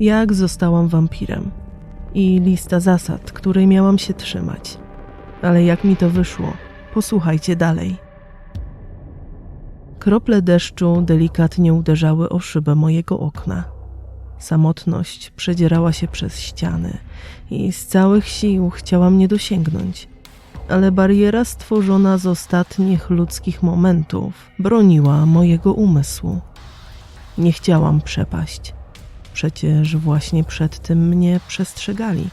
Jak zostałam wampirem i lista zasad, której miałam się trzymać. Ale jak mi to wyszło, posłuchajcie dalej. Krople deszczu delikatnie uderzały o szybę mojego okna. Samotność przedzierała się przez ściany i z całych sił chciała mnie dosięgnąć. Ale bariera stworzona z ostatnich ludzkich momentów broniła mojego umysłu. Nie chciałam przepaść. Przecież właśnie przed tym mnie przestrzegali.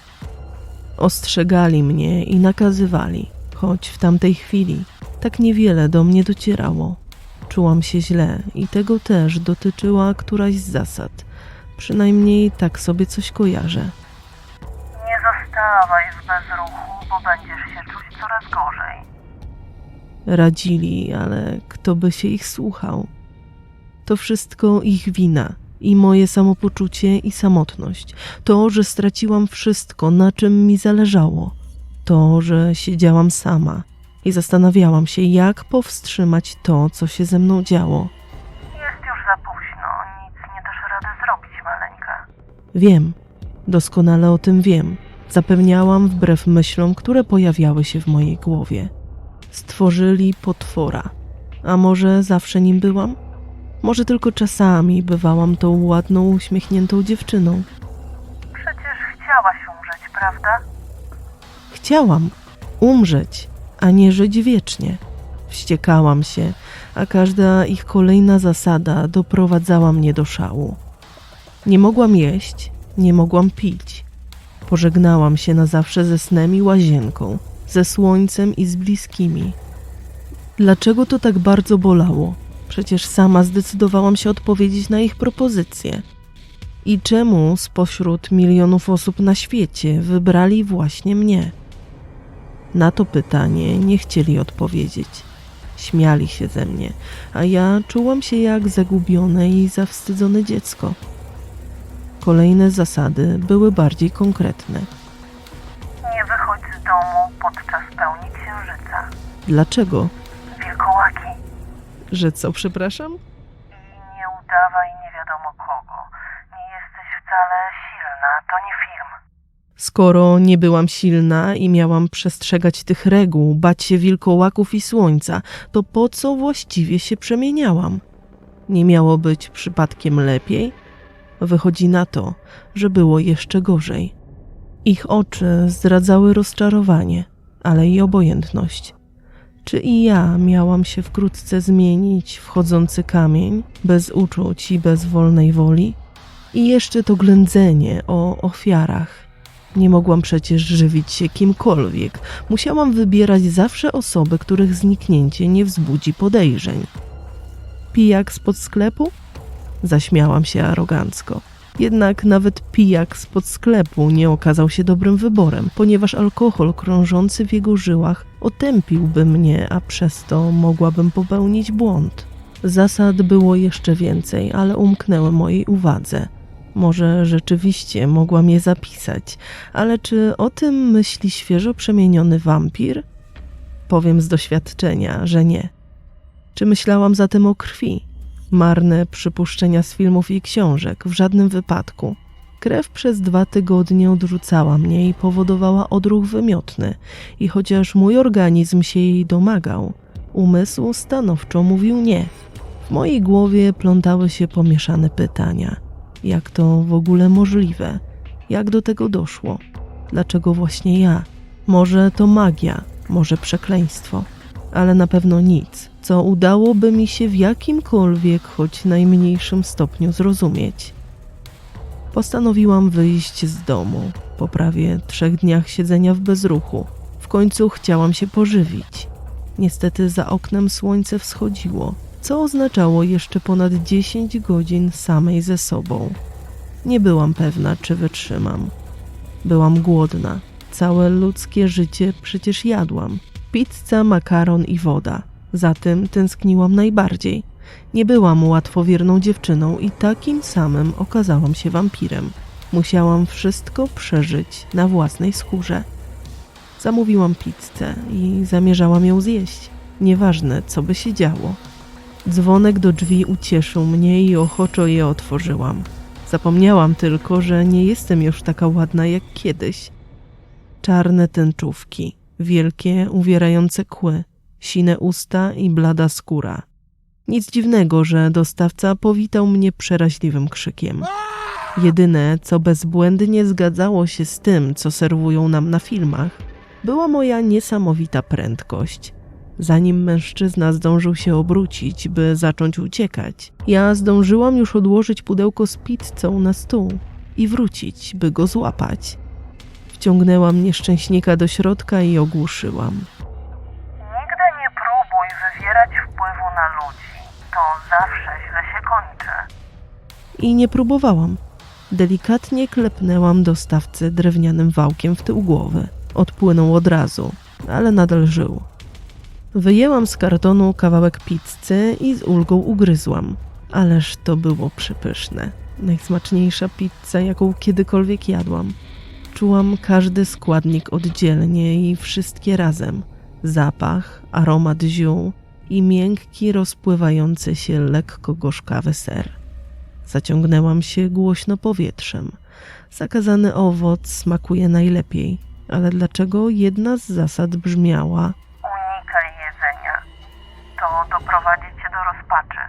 Ostrzegali mnie i nakazywali, choć w tamtej chwili tak niewiele do mnie docierało. Czułam się źle i tego też dotyczyła któraś z zasad. Przynajmniej tak sobie coś kojarzę. Nie zostawaj w bezruchu, bo będziesz się czuć coraz gorzej. Radzili, ale kto by się ich słuchał? To wszystko ich wina i moje samopoczucie i samotność. To, że straciłam wszystko, na czym mi zależało. To, że siedziałam sama i zastanawiałam się, jak powstrzymać to, co się ze mną działo. Jest już za późno, nic nie dasz rady zrobić, maleńka. Wiem, doskonale o tym wiem. Zapewniałam wbrew myślom, które pojawiały się w mojej głowie. Stworzyli potwora. A może zawsze nim byłam? Może tylko czasami bywałam tą ładną, uśmiechniętą dziewczyną. Przecież chciałaś umrzeć, prawda? Chciałam umrzeć, a nie żyć wiecznie. Wściekałam się, a każda ich kolejna zasada doprowadzała mnie do szału. Nie mogłam jeść, nie mogłam pić. Pożegnałam się na zawsze ze snem i łazienką, ze słońcem i z bliskimi. Dlaczego to tak bardzo bolało? Przecież sama zdecydowałam się odpowiedzieć na ich propozycje. I czemu spośród milionów osób na świecie wybrali właśnie mnie? Na to pytanie nie chcieli odpowiedzieć. Śmiali się ze mnie, a ja czułam się jak zagubione i zawstydzone dziecko. Kolejne zasady były bardziej konkretne. Nie wychodź z domu podczas pełni księżyca. Dlaczego? Że co, przepraszam? I nie udawaj nie wiadomo kogo. Nie jesteś wcale silna, to nie film. Skoro nie byłam silna i miałam przestrzegać tych reguł, bać się wilkołaków i słońca, to po co właściwie się przemieniałam? Nie miało być przypadkiem lepiej? Wychodzi na to, że było jeszcze gorzej. Ich oczy zdradzały rozczarowanie, ale i obojętność. Czy i ja miałam się wkrótce zmienić w chodzący kamień, bez uczuć i bez wolnej woli? I jeszcze to ględzenie o ofiarach. Nie mogłam przecież żywić się kimkolwiek. Musiałam wybierać zawsze osoby, których zniknięcie nie wzbudzi podejrzeń. Pijak spod sklepu? Zaśmiałam się arogancko. Jednak nawet pijak spod sklepu nie okazał się dobrym wyborem, ponieważ alkohol krążący w jego żyłach otępiłby mnie, a przez to mogłabym popełnić błąd. Zasad było jeszcze więcej, ale umknęły mojej uwadze. Może rzeczywiście mogłam je zapisać, ale czy o tym myśli świeżo przemieniony wampir? Powiem z doświadczenia, że nie. Czy myślałam zatem o krwi? Marne przypuszczenia z filmów i książek, w żadnym wypadku. Krew przez dwa tygodnie odrzucała mnie i powodowała odruch wymiotny, i chociaż mój organizm się jej domagał, umysł stanowczo mówił nie. W mojej głowie plątały się pomieszane pytania. Jak to w ogóle możliwe? Jak do tego doszło? Dlaczego właśnie ja? Może to magia, może przekleństwo, ale na pewno nic, co udałoby mi się w jakimkolwiek, choć najmniejszym stopniu zrozumieć. Postanowiłam wyjść z domu. Po prawie trzech dniach siedzenia w bezruchu, w końcu chciałam się pożywić. Niestety za oknem słońce wschodziło, co oznaczało jeszcze ponad 10 godzin samej ze sobą. Nie byłam pewna, czy wytrzymam. Byłam głodna. Całe ludzkie życie przecież jadłam. Pizza, makaron i woda. Za tym tęskniłam najbardziej. Nie byłam łatwowierną dziewczyną i takim samym okazałam się wampirem. Musiałam wszystko przeżyć na własnej skórze. Zamówiłam pizzę i zamierzałam ją zjeść. Nieważne, co by się działo. Dzwonek do drzwi ucieszył mnie i ochoczo je otworzyłam. Zapomniałam tylko, że nie jestem już taka ładna jak kiedyś. Czarne tęczówki, wielkie, uwierające kły, sine usta i blada skóra. Nic dziwnego, że dostawca powitał mnie przeraźliwym krzykiem. Jedyne, co bezbłędnie zgadzało się z tym, co serwują nam na filmach, była moja niesamowita prędkość. Zanim mężczyzna zdążył się obrócić, by zacząć uciekać, ja zdążyłam już odłożyć pudełko z pizzą na stół i wrócić, by go złapać. Wciągnęłam nieszczęśnika do środka i ogłuszyłam. Nigdy nie próbuj wywierać wpływu na To zawsze źle się kończy. I nie próbowałam. Delikatnie klepnęłam dostawcę drewnianym wałkiem w tył głowy. Odpłynął od razu, ale nadal żył. Wyjęłam z kartonu kawałek pizzy i z ulgą ugryzłam. Ależ to było przepyszne. Najsmaczniejsza pizza, jaką kiedykolwiek jadłam. Czułam każdy składnik oddzielnie i wszystkie razem. Zapach, aromat ziół i miękki, rozpływający się lekko gorzkawy ser. Zaciągnęłam się głośno powietrzem. Zakazany owoc smakuje najlepiej, ale dlaczego jedna z zasad brzmiała: Unikaj jedzenia. To doprowadzi cię do rozpaczy.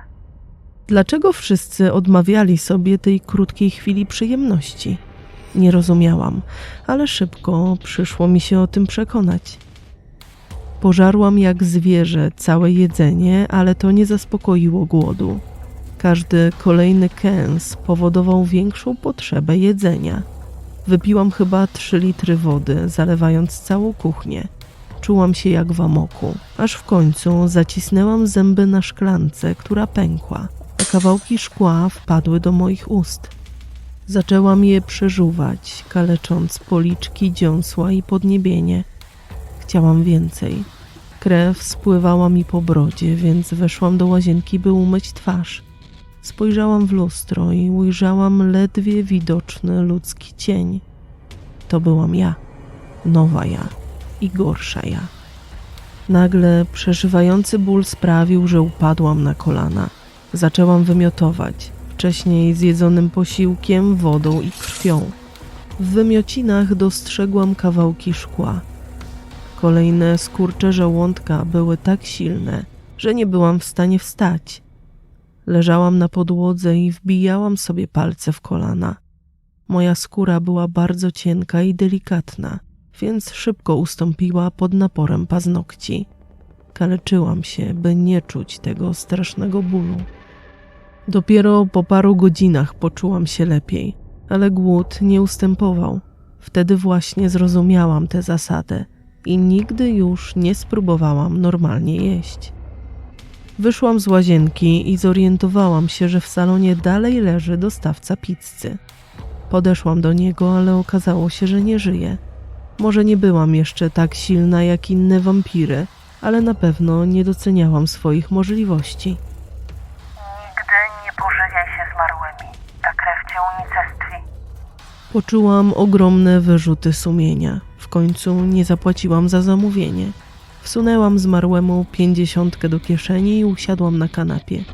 Dlaczego wszyscy odmawiali sobie tej krótkiej chwili przyjemności? Nie rozumiałam, ale szybko przyszło mi się o tym przekonać. Pożarłam jak zwierzę całe jedzenie, ale to nie zaspokoiło głodu. Każdy kolejny kęs powodował większą potrzebę jedzenia. Wypiłam chyba trzy litry wody, zalewając całą kuchnię. Czułam się jak w amoku, aż w końcu zacisnęłam zęby na szklance, która pękła, a kawałki szkła wpadły do moich ust. Zaczęłam je przeżuwać, kalecząc policzki, dziąsła i podniebienie. Chciałam więcej. Krew spływała mi po brodzie, więc weszłam do łazienki, by umyć twarz. Spojrzałam w lustro i ujrzałam ledwie widoczny ludzki cień. To byłam ja, nowa ja i gorsza ja. Nagle przeżywający ból sprawił, że upadłam na kolana. Zaczęłam wymiotować, wcześniej zjedzonym posiłkiem, wodą i krwią. W wymiocinach dostrzegłam kawałki szkła. Kolejne skurcze żołądka były tak silne, że nie byłam w stanie wstać. Leżałam na podłodze i wbijałam sobie palce w kolana. Moja skóra była bardzo cienka i delikatna, więc szybko ustąpiła pod naporem paznokci. Kaleczyłam się, by nie czuć tego strasznego bólu. Dopiero po paru godzinach poczułam się lepiej, ale głód nie ustępował. Wtedy właśnie zrozumiałam tę zasadę i nigdy już nie spróbowałam normalnie jeść. Wyszłam z łazienki i zorientowałam się, że w salonie dalej leży dostawca pizzy. Podeszłam do niego, ale okazało się, że nie żyje. Może nie byłam jeszcze tak silna jak inne wampiry, ale na pewno nie doceniałam swoich możliwości. Nigdy nie pożywiaj się zmarłymi. Ta krew cię unicestwi. Poczułam ogromne wyrzuty sumienia. W końcu nie zapłaciłam za zamówienie. Wsunęłam zmarłemu pięćdziesiątkę do kieszeni i usiadłam na kanapie.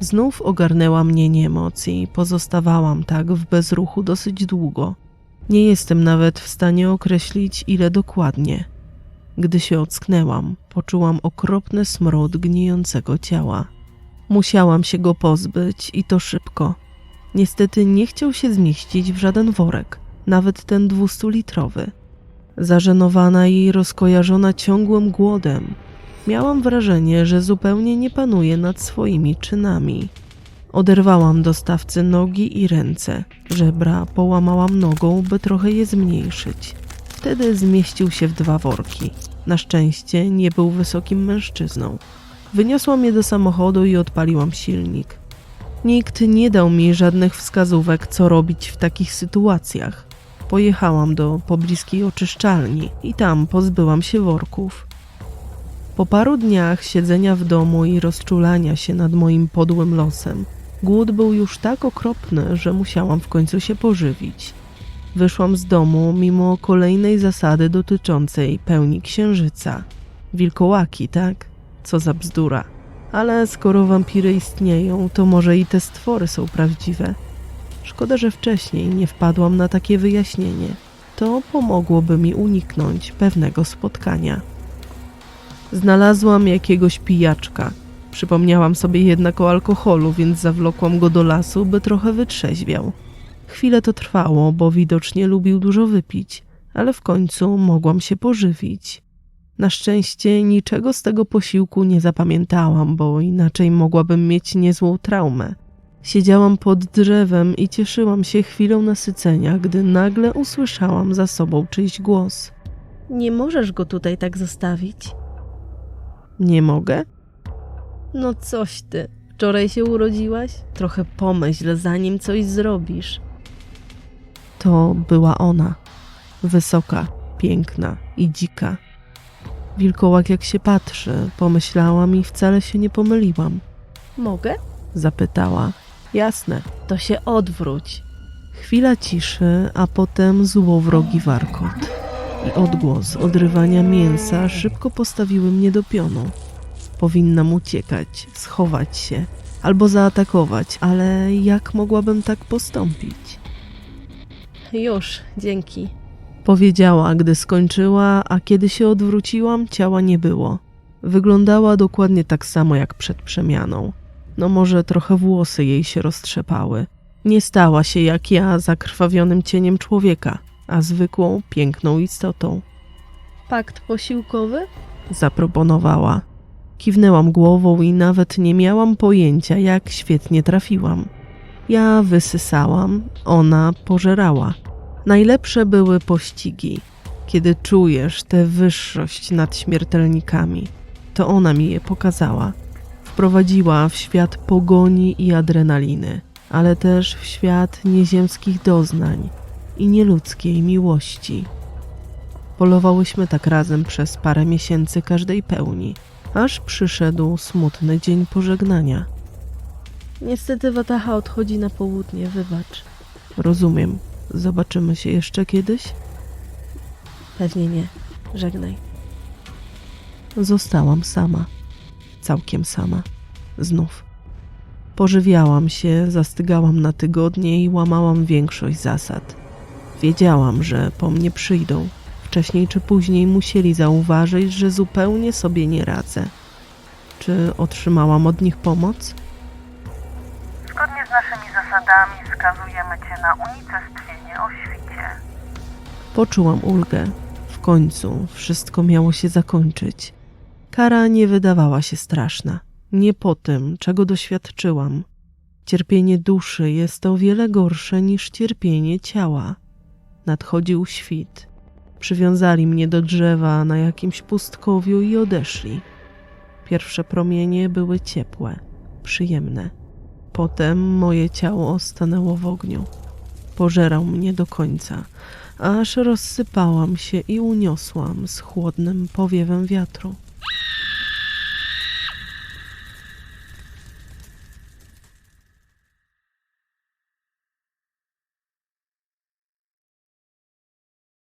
Znów ogarnęła mnie niemoc i pozostawałam tak w bezruchu dosyć długo. Nie jestem nawet w stanie określić, ile dokładnie. Gdy się ocknęłam, poczułam okropny smród gnijącego ciała. Musiałam się go pozbyć i to szybko. Niestety nie chciał się zmieścić w żaden worek, nawet ten dwustulitrowy. Zażenowana i rozkojarzona ciągłym głodem, miałam wrażenie, że zupełnie nie panuję nad swoimi czynami. Oderwałam dostawcy nogi i ręce, żebra połamałam nogą, by trochę je zmniejszyć. Wtedy zmieścił się w dwa worki. Na szczęście nie był wysokim mężczyzną. Wyniosłam je do samochodu i odpaliłam silnik. Nikt nie dał mi żadnych wskazówek, co robić w takich sytuacjach. Pojechałam do pobliskiej oczyszczalni i tam pozbyłam się worków. Po paru dniach siedzenia w domu i rozczulania się nad moim podłym losem, głód był już tak okropny, że musiałam w końcu się pożywić. Wyszłam z domu mimo kolejnej zasady dotyczącej pełni księżyca. Wilkołaki, tak? Co za bzdura. Ale skoro wampiry istnieją, to może i te stwory są prawdziwe. Szkoda, że wcześniej nie wpadłam na takie wyjaśnienie. To pomogłoby mi uniknąć pewnego spotkania. Znalazłam jakiegoś pijaczka. Przypomniałam sobie jednak o alkoholu, więc zawlokłam go do lasu, by trochę wytrzeźwiał. Chwilę to trwało, bo widocznie lubił dużo wypić, ale w końcu mogłam się pożywić. Na szczęście niczego z tego posiłku nie zapamiętałam, bo inaczej mogłabym mieć niezłą traumę. Siedziałam pod drzewem i cieszyłam się chwilą nasycenia, gdy nagle usłyszałam za sobą czyjś głos. Nie możesz go tutaj tak zostawić. Nie mogę? No coś ty. Wczoraj się urodziłaś? Trochę pomyśl, zanim coś zrobisz. To była ona. Wysoka, piękna i dzika. Wilkołak jak się patrzy, pomyślałam i wcale się nie pomyliłam. Mogę? Zapytała. Jasne. To się odwróć. Chwila ciszy, a potem złowrogi warkot. I odgłos odrywania mięsa szybko postawiły mnie do pionu. Powinnam uciekać, schować się albo zaatakować, ale jak mogłabym tak postąpić? Już, dzięki. Powiedziała, gdy skończyła, a kiedy się odwróciłam, ciała nie było. Wyglądała dokładnie tak samo jak przed przemianą. No może trochę włosy jej się roztrzepały. Nie stała się jak ja zakrwawionym cieniem człowieka, a zwykłą, piękną istotą. Pakt posiłkowy? Zaproponowała. Kiwnęłam głową i nawet nie miałam pojęcia, jak świetnie trafiłam. Ja wysysałam, ona pożerała. Najlepsze były pościgi, kiedy czujesz tę wyższość nad śmiertelnikami. To ona mi je pokazała. Wprowadziła w świat pogoni i adrenaliny, ale też w świat nieziemskich doznań i nieludzkiej miłości. Polowałyśmy tak razem przez parę miesięcy każdej pełni, aż przyszedł smutny dzień pożegnania. Niestety Wataha odchodzi na południe, wybacz. Rozumiem. Zobaczymy się jeszcze kiedyś? Pewnie nie. Żegnaj. Zostałam sama. Całkiem sama. Znów. Pożywiałam się, zastygałam na tygodnie i łamałam większość zasad. Wiedziałam, że po mnie przyjdą. Wcześniej czy później musieli zauważyć, że zupełnie sobie nie radzę. Czy otrzymałam od nich pomoc? Zgodnie z naszymi zasadami skazujemy cię na unicestwienie o świcie. Poczułam ulgę. W końcu wszystko miało się zakończyć. Kara nie wydawała się straszna. Nie po tym, czego doświadczyłam. Cierpienie duszy jest o wiele gorsze niż cierpienie ciała. Nadchodził świt. Przywiązali mnie do drzewa na jakimś pustkowiu i odeszli. Pierwsze promienie były ciepłe, przyjemne. Potem moje ciało stanęło w ogniu. Pożerał mnie do końca, aż rozsypałam się i uniosłam z chłodnym powiewem wiatru.